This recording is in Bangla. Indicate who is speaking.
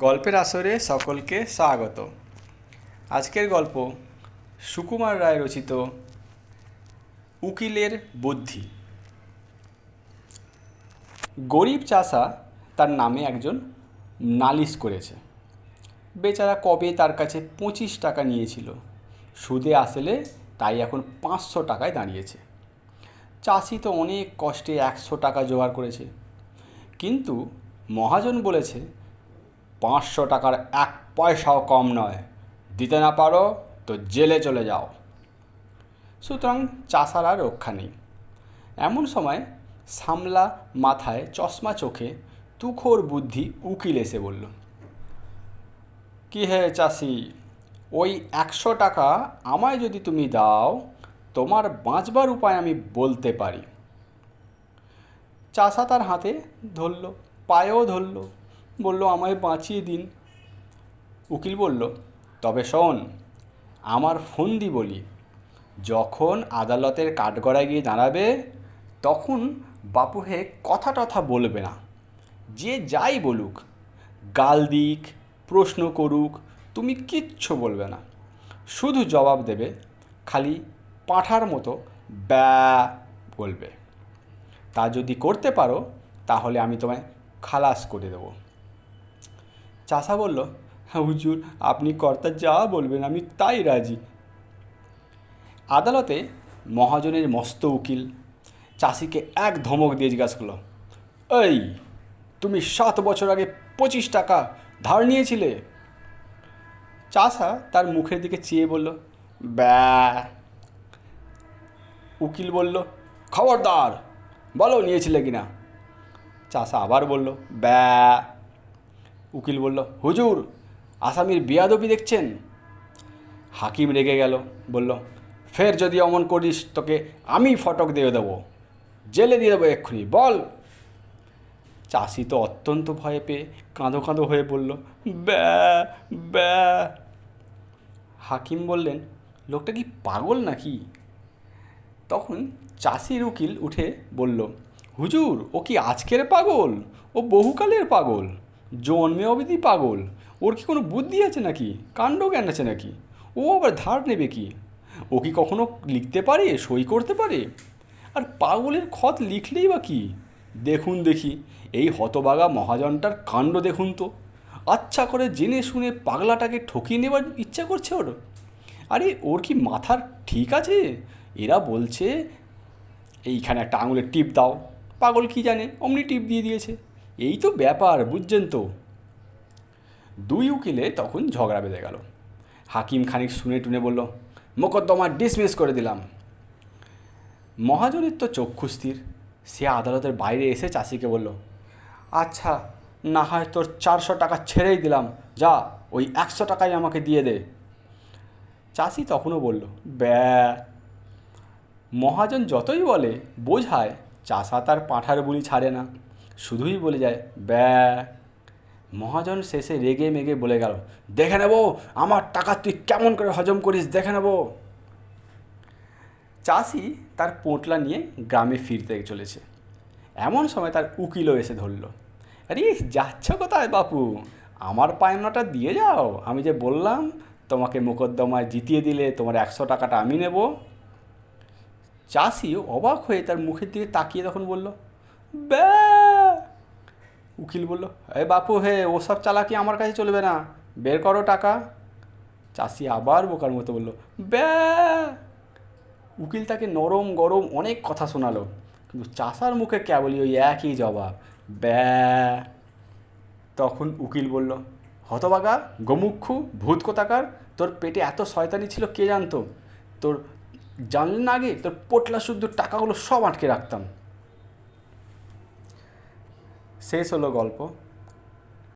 Speaker 1: গল্পের আসরে সকলকে স্বাগত। আজকের গল্প সুকুমার রায় রচিত উকিলের বুদ্ধি। গরিব চাষা তার নামে একজন নালিশ করেছে। বেচারা কবে তার কাছে পঁচিশ টাকা নিয়েছিল? সুদে আসলে তাই এখন পাঁচশো টাকায় দাঁড়িয়েছে। চাষি তো অনেক কষ্টে একশো টাকা জোগাড় করেছে। কিন্তু মহাজন বলেছে পাঁচশো টাকার এক পয়সাও কম নয়। দিতে না পারো তো জেলে চলে যাও। সুতরাং চাষার আর রক্ষা নেই। এমন সময় সামলা মাথায় চশমা চোখে তুখোর বুদ্ধি উকিল এসে বলল, কি হে চাষি, ওই একশো টাকা আমায় যদি তুমি দাও, তোমার বাঁচবার উপায় আমি বলতে পারি। চাষা তার হাতে ধরল, পায়েও ধরল বলল, আমায় বাঁচিয়ে দিন। উকিল বলল, তবে শোন, আমার ফোন দি বলি, যখন আদালতের কাঠগড়ায় গিয়ে দাঁড়াবে, তখন বাপু হে কথা টথা বলবে না। যে যাই বলুক, গাল দিক, প্রশ্ন করুক, তুমি কিচ্ছু বলবে না। শুধু জবাব দেবে, খালি পাঁঠার মতো ব্যা বলবে। তা যদি করতে পারো, তাহলে আমি তোমায় খালাস করে দেবো। চাষা বলল হ্যাঁ হুজুর, আপনি কর্তা যা বলবেন আমি তাই রাজি। আদালতে মহাজনের মস্ত উকিল, চাষিকে এক ধমক দিয়ে জিজ্ঞাসা করল, এই, তুমি সাত বছর আগে পঁচিশ টাকা ধার নিয়েছিলে? চাষা তার মুখের দিকে চেয়ে বলল, ব্যা। উকিল বলল, খবরদার, বলো নিয়েছিলে কিনা? চাষা আবার বলল, ব্যা। উকিল বলল, হুজুর, আসামির বিয়াদবি দেখছেন? হাকিম রেগে গেল, বলল, ফের যদি অমন করিস, তোকে আমি ফটক দিয়ে দেবো। জেলে দিয়ে দেবো এক্ষুনি, বল। চাষি তো অত্যন্ত ভয়ে পেয়ে কাঁদো কাঁদো হয়ে বলল, ব্যা ব্যা। হাকিম বললেন, লোকটা কি পাগল নাকি? তখন চাষির উকিল উঠে বলল, হুজুর, ও কি আজকের পাগল? ও বহুকালের পাগল? জন্মে অবধি পাগল। ওর কি কোনো বুদ্ধি আছে নাকি? কাণ্ড জ্ঞান আছে নাকি? ও আবার ধার নেবে কি? ও কি কখনো লিখতে পারে, সই করতে পারে? আর পাগলের খত লিখলেই বা কি? দেখুন দেখি, এই হতবাগা মহাজনটার কাণ্ড দেখুন তো। আচ্ছা করে জেনে শুনে পাগলাটাকে ঠকিয়ে নেবার ইচ্ছা করছে ওর। আরে, ওর কি মাথার ঠিক আছে? এরা বলছে, এইখানে একটা আঙুলের টিপ দাও। পাগল কি জানে? অমনি টিপ দিয়ে দিয়েছে। এই তো ব্যাপার, বুঝছেন তো। দুই উকিলে তখন ঝগড়া বেঁধে গেল। হাকিম খানিক শুনে টুনে বলল, মোকদ্দমা ডিসমিস করে দিলাম। মহাজনের তো চক্ষু স্থির। সে আদালতের বাইরে এসে চাষিকে বলল আচ্ছা না হয় তোর চারশো টাকা ছেড়েই দিলাম। যা, ওই একশো টাকাই আমাকে দিয়ে দে। চাষি তখনও বলল, ব্যা মহাজন যতই বলে, বোঝায় চাষা তার পাঁঠার বুলি ছাড়ে না। শুধুই বলে যায়, ব্যা। মহাজন শেষে রেগে মেগে বলে গেল, দেখে নেব, আমার টাকা তুই কেমন করে হজম করিস, দেখে নেব। চাষি তার পোঁটলা নিয়ে গ্রামে ফিরতে চলেছে। এমন সময় তার উকিলও এসে ধরল, আরে, যাচ্ছ কোথায় বাপু? আমার পায়নাটা দিয়ে যাও, আমি যে বললাম তোমাকে মোকদ্দমায় জিতিয়ে দিলে তোমার একশো টাকাটা আমি নেব। চাষি অবাক হয়ে তার মুখের দিকে তাকিয়ে তখন বলল উকিল বলল এ বাপু, হে, ওসব চালাকি আমার কাছে চলবে না। বের করো টাকা। চাষি আবার বোকার মতো বলল ব্যা উকিল তাকে নরম গরম অনেক কথা শোনালো, কিন্তু চাষার মুখে কেবলই ওই একই জবাব ব্যা তখন উকিল বলল, হতবাগা, গোমুক্ষু, ভূত কোথাকার? তোর পেটে এত শয়তানি ছিল, কে জানতো? তোর জানলে না আগে তোর পোটলা শুদ্ধ টাকাগুলো সব আটকে রাখতাম। শেষ হলো গল্প।